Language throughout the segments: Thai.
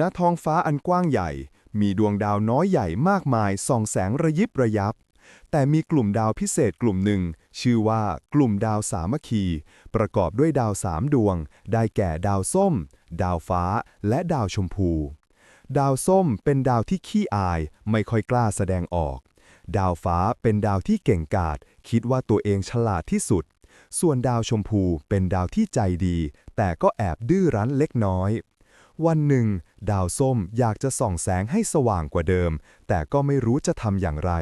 ณท้องฟ้าอันกว้างใหญ่ มีดวงดาวน้อยใหญ่มากมายส่องแสงระยิบระยับ แต่มีกลุ่มดาวพิเศษกลุ่มหนึ่ง ชื่อว่ากลุ่มดาวสามัคคี ประกอบด้วยดาวสามดวง ได้แก่ดาวส้ม ดาวฟ้า และดาวชมพู ดาวส้มเป็นดาวที่ขี้อาย ไม่ค่อยกล้าแสดงออก ดาวฟ้าเป็นดาวที่เก่งกาจคิดว่าตัวเองฉลาดที่สุด ส่วนดาวชมพูเป็นดาวที่ใจดี แต่ก็แอบดื้อรั้นเล็กน้อย วันหนึ่ง ดาวส้มอยากจะส่องแสงให้สว่างกว่าเดิม แต่ก็ไม่รู้จะทำอย่างไร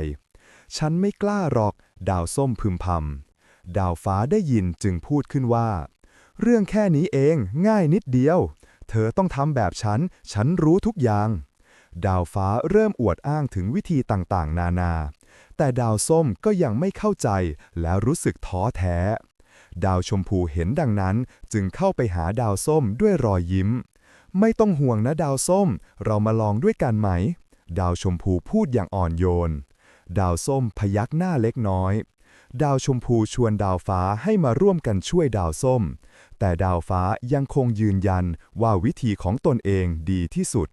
ฉันไม่กล้าหรอก ดาวส้มพึมพำดาวฟ้าได้ยินจึงพูดขึ้นว่า เรื่องแค่นี้เองง่ายนิดเดียว เธอต้องทำแบบฉัน ฉันรู้ทุกอย่าง ดาวฟ้าเริ่มอวดอ้างถึงวิธีต่างๆ นานา แต่ดาวส้มก็ยังไม่เข้าใจและรู้สึกท้อแท้ดาวชมพูเห็นดังนั้นจึงเข้าไปหาดาวส้มด้วยรอยยิ้ม ไม่ต้องห่วงนะดาวส้ม เรามาลองด้วยกันไหม ดาวชมพูพูดอย่างอ่อนโยน ดาวส้มพยักหน้าเล็กน้อย ดาวชมพูชวนดาวฟ้าให้มาร่วมกันช่วยดาวส้ม แต่ดาวฟ้ายังคงยืนยันว่าวิธีของตนเองดีที่สุด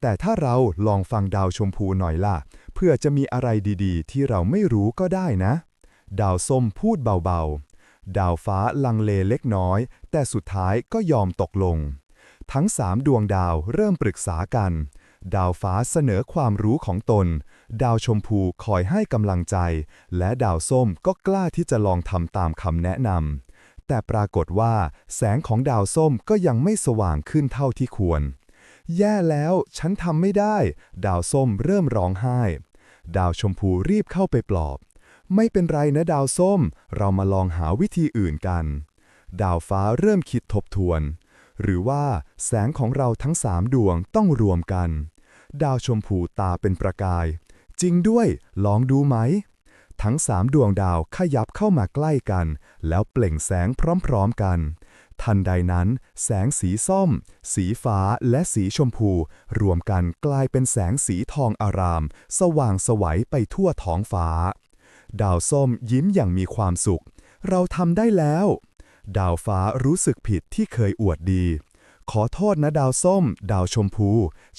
แต่ถ้าเราลองฟังดาวชมพูหน่อยล่ะ เพื่อจะมีอะไรดีๆ ที่เราไม่รู้ก็ได้นะ ดาวส้มพูดเบาๆ ดาวฟ้าลังเลเล็กน้อย แต่สุดท้ายก็ยอมตกลง ทั้งสามดวงดาวเริ่มปรึกษากัน ดาวฟ้าเสนอความรู้ของตน ดาวชมพูคอยให้กำลังใจ และดาวส้มก็กล้าที่จะลองทำตามคำแนะนำแต่ปรากฏว่า แสงของดาวส้มก็ยังไม่สว่างขึ้นเท่าที่ควร แย่แล้ว ฉันทำไม่ได้ ดาวส้มเริ่มร้องไห้ ดาวชมพูรีบเข้าไปปลอบ ไม่เป็นไรนะดาวส้ม เรามาลองหาวิธีอื่นกัน ดาวฟ้าเริ่มคิดทบทวน หรือว่าแสงของเราทั้งสามดวงต้องรวมกัน ดาวชมพูตาเป็นประกาย จริงด้วย ลองดูไหม ทั้งสามดวงดาวขยับเข้ามาใกล้กัน แล้วเปล่งแสงพร้อมๆกัน ทันใดนั้น แสงสีส้ม สีฟ้าและสีชมพู รวมกันกลายเป็นแสงสีทองอาราม สว่างสวัยไปทั่วท้องฟ้า ดาวส้มยิ้มอย่างมีความสุข เราทำได้แล้ว ดาวฟ้ารู้สึกผิดที่เคยอวดดี ขอโทษนะดาวส้ม ดาวชมพู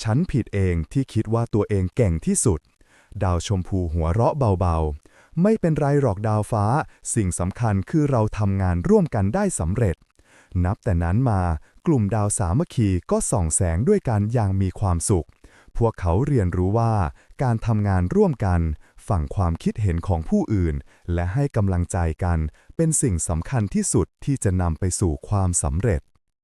ฉันผิดเองที่คิดว่าตัวเองเก่งที่สุด ดาวชมพูหัวเราะเบาๆ ไม่เป็นไรหรอกดาวฟ้า สิ่งสำคัญคือเราทำงานร่วมกันได้สำเร็จ นับแต่นั้นมากลุ่มดาวสามัคคีก็ส่องแสงด้วยกันอย่างมีความสุข พวกเขาเรียนรู้ว่าการทำงานร่วมกันฟังความคิดเห็นของผู้อื่น และให้กำลังใจกัน เป็นสิ่งสำคัญที่สุดที่จะนำไปสู่ความสำเร็จ